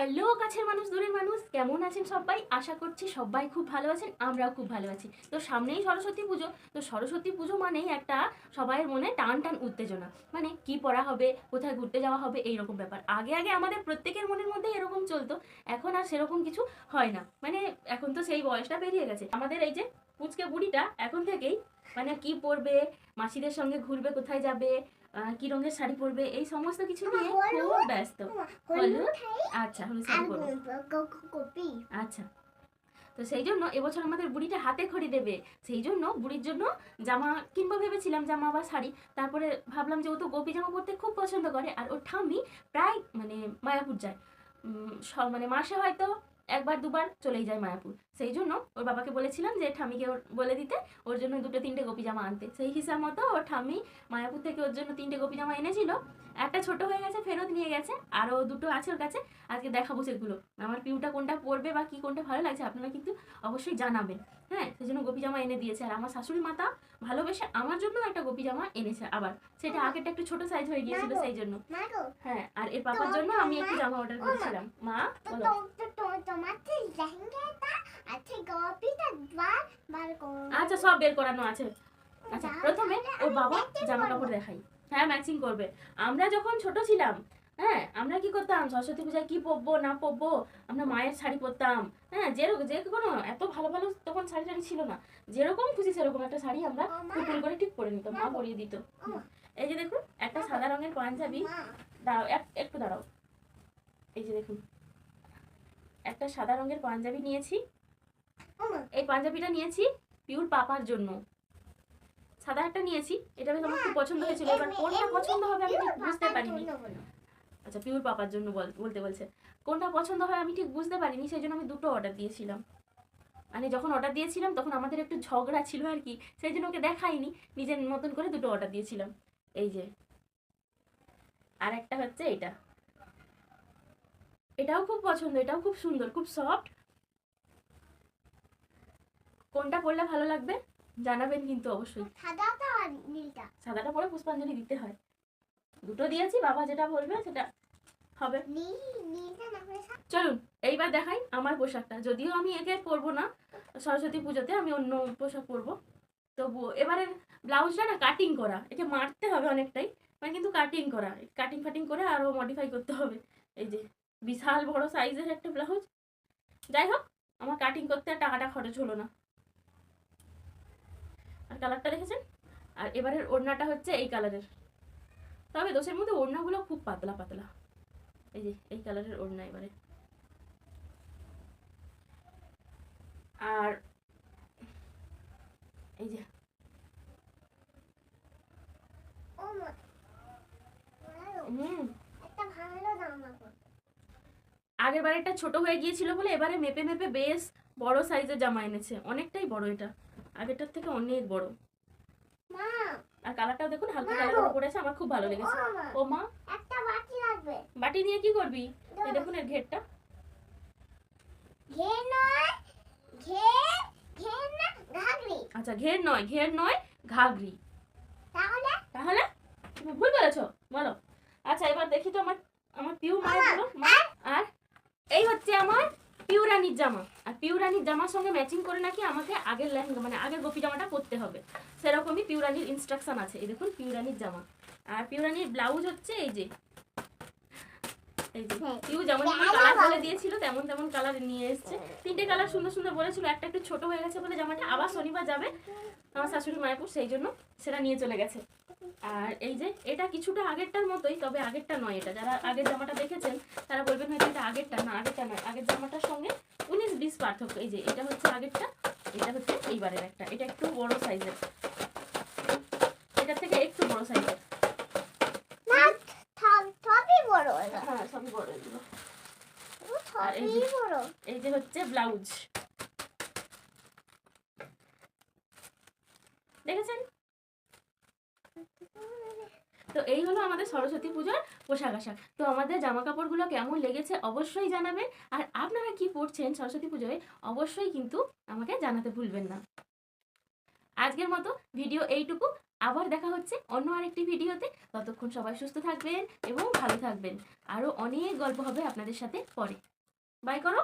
Hello কাছের মানুষ, দূরের মানুষ, কেমন আছেন সবাই? আশা করছি সবাই খুব ভালো আছেন, আমরাও খুব ভালো আছি। তো সামনেই সরস্বতী পুজো, তো সরস্বতী পুজো মানেই একটা সবাইয়ের মনে টান টান উত্তেজনা। মানে কি পড়া হবে, কোথায় ঘুরতে যাওয়া হবে, এইরকম ব্যাপার। আগে আগে আমাদের প্রত্যেকের মনের মধ্যে এরকম চলতো, এখন আর সেরকম কিছু হয় না। মানে এখন তো সেই বয়সটা বেরিয়ে গেছে। আমাদের এই যে পুচকে বুড়িটা এখন থেকেই মানে কি পরবে মাসিদের সঙ্গে ঘুরবে, কোথায় যাবে কি রঙের শাড়ি পরবে? এই সমস্ত কিছু নিয়ে খুব ব্যস্ত। হলুদ আচ্ছা হলুদ শাড়ি পরবো আচ্ছা। তো সেই জন্য এবছর আমাদের বুড়িটা হাতে খড়ি দেবে। সেই জন্য বুড়ির জন্য জামা কিনবো ভেবেছিলাম জামা বা শাড়ি। তারপরে ভাবলাম যে ও তো গোপী জামা পরতে খুব পছন্দ করে। আর ওর ঠাম্মি প্রায় মানে মায়াপুর যায়। মানে মাসে হয়তো একবার দুবার চলেই যায় মায়াপুর। সেই জন্য ওর বাবাকে বলেছিলাম যে ঠাম্মিকে ওর বলে দিতে ওর জন্য দুটো তিনটে গোপি জামা আনতে। সেই হিসাব মতো ওর ঠাম্মি মায়াপুর থেকে ওর জন্য তিনটে গোপি জামা এনেছিল। একটা ছোট হয়ে গেছে ফেরত নিয়ে গেছে আরও দুটো আছে ওর কাছে। আজকে দেখাবো সেগুলো। আমার পিউটা কোনটা পরবে বা কি কোনটা ভালো লাগছে আপনারা কিন্তু অবশ্যই জানাবেন। হ্যাঁ সেই জন্য গোপী জামা এনে দিয়েছে। আর আমার শাশুড়ি মাতা ভালোবেসে আমার জন্য একটা গোপি জামা এনেছে আবার। সেটা আগেরটা একটু ছোট সাইজ হয়ে গিয়েছিল সেই জন্য। হ্যাঁ আর এর পাপার জন্য আমি একটু জামা অর্ডার করেছিলাম। মা বলো। আচ্ছা সব বের করানো আছে। আচ্ছা প্রথমে ওর বাবা জামা কাপড় দেখাই। হ্যাঁ ম্যাচিং করবে। আমরা যখন ছোট ছিলাম হ্যাঁ আমরা কি করতাম? সরস্বতী পূজায় কি পরবো না পরবো? আমরা মায়ের শাড়ি পরতাম। হ্যাঁ যেরকম যে কোনো এত ভালো ভালো তখন শাড়ি টাড়ি ছিল না। যেরকম খুশি সেরকম একটা শাড়ি আমরা ও টুকুন করে ঠিক পরে নিতাম। মা পরিয়ে দিত। এই যে দেখুন একটা সাদা রঙের পাঞ্জাবি। দাঁড়াও এক- একটু দাঁড়াও। এই যে দেখুন। একটা সাদা রঙের পাঞ্জাবি নিয়েছি। এই পাঞ্জাবিটা নিয়েছি পিউর পাপার জন্য। সাদা একটা নিয়েছি এটা বেশ আমার খুব পছন্দ হয়েছিল। এবার কোনটা পছন্দ হবে আমি ঠিক বুঝতে পারিনি। আচ্ছা পিউর পাপার জন্য বল- বলতে বলছে। কোনটা পছন্দ হয় আমি ঠিক বুঝতে পারিনি সেই জন্য আমি দুটো অর্ডার দিয়েছিলাম। মানে যখন অর্ডার দিয়েছিলাম তখন আমাদের একটু ঝগড়া ছিল আর কি সেই জন্য ওকে দেখাইনি। নিজের মতন করে দুটো অর্ডার দিয়েছিলাম। এই যে। আর একটা হচ্ছে এটা এটাও খুব পছন্দ এটাও খুব সুন্দর খুব সফট কোনটা পরলে ভালো লাগবে? জানাবেন কিন্তু অবশ্যই। সাদাটা আর নীলটা। সাদাটা পরে পুষ্পাঞ্জলি দিতে হয়। দুটো দিয়েছি বাবা যেটা বলবে সেটা হবে। চলুন এইবার দেখাই আমার পোশাকটা। যদিও আমি একে পরবো না সরস্বতী পুজোতে আমি অন্য পোশাক পরবো। তবুও এবারে ব্লাউজটা না কাটিং করা একে মারতে হবে অনেকটাই। মানে কিন্তু কাটিং করা কাটিং ফাটিং করে আরও মডিফাই করতে হবে। এই যে বিশাল বড় সাইজের একটা ব্লাউজ। যাই হোক, আমার কাটিং করতে আর টাকাটা খরচ হলো না। আর কালারটা দেখেছেন? আর এবারের ওড়নাটা হচ্ছে এই কালারের তবে দোষের মধ্যে ওড়নাগুলো খুব পাতলা পাতলা। এই যে, এই কালারের ওড়না এবারে। আর এই যে। হুম একটা ভালো জামা পর আগের বারেরটা ছোট হয়ে গিয়েছিল বলে এবারে মেপে মেপে বেশ বড় সাইজের জামা এনেছে। অনেকটাই বড় এটা। আগেরটার থেকে অনেক বড়। আর কালারটাও দেখুন হালকা কালার। পড়েছে আমার খুব ভালো লেগেছে। ও মা। একটা বাটি লাগবে। বাটি নিয়ে কি করবি? এই দেখুন এর ঘেরটা। ঘে নয় ঘে ঘে না ঘাগরি। আচ্ছা ঘের নয় ঘের নয় ঘাগরি। তাহলে? তাহলে? তুমি ভুল বলেছ বলো। আচ্ছা এবার দেখি তো আমার আমার পিউ মায়েরগুলো। মা আর এই হচ্ছে আমার পিউরানির জামা। আর পিউরানির জামার সঙ্গে ম্যাচিং করে নাকি আমাকে আগের লেহেঙ্গা মানে আগের গোপি জামাটা পরতে হবে। সেরকমই পিউ রানীর ইনস্ট্রাকশন আছে। এই দেখুন পিউরানির জামা। আর পিউরানির ব্লাউজ হচ্ছে এই যে এই যে হ্যাঁ। পিউ যেমন কালার বলে দিয়েছিল তেমন তেমন কালার নিয়ে এসেছে। তিনটে কালার সুন্দর সুন্দর বলেছিল। একটা একটু ছোট হয়ে গেছে বলে জামাটা আবার শনিবার যাবে। আমার শাশুড়ি মায়াপুর সেই জন্য সেটা নিয়ে চলে গেছে। আর এই যে এটা কিছুটা আগেরটার মতোই তবে আগেরটা নয় এটা। যারা আগের জামাটা দেখেছেন তারা বলবেন হয়তো এটা আগেরটা না আগেরটা নয়। আগের জামাটার সঙ্গে উনিশ বিশ পার্থক্য। এই যে এটা হচ্ছে আগেরটা এটা হচ্ছে এইবারের একটা। এটা একটু বড় সাইজের। এটার থেকে একটু বড় সাইজের। হ্যাঁ সবই বড় এগুলো। আর এই বড়। এই যে হচ্ছে ব্লাউজ। দেখেছেন? তো এই হলো আমাদের সরস্বতী পুজোর পোশাক আশাক। তো আমাদের জামা কাপড়গুলো কেমন লেগেছে অবশ্যই জানাবেন। আর আপনারা কি পরছেন সরস্বতী পুজোয় অবশ্যই কিন্তু আমাকে জানাতে ভুলবেন না। আজকের মতো ভিডিও এইটুকু। আবার দেখা হচ্ছে অন্য আরেকটি ভিডিওতে। ততক্ষণ সবাই সুস্থ থাকবেন এবং ভালো থাকবেন। আরও অনেক গল্প হবে আপনাদের সাথে পরে। বাই করো।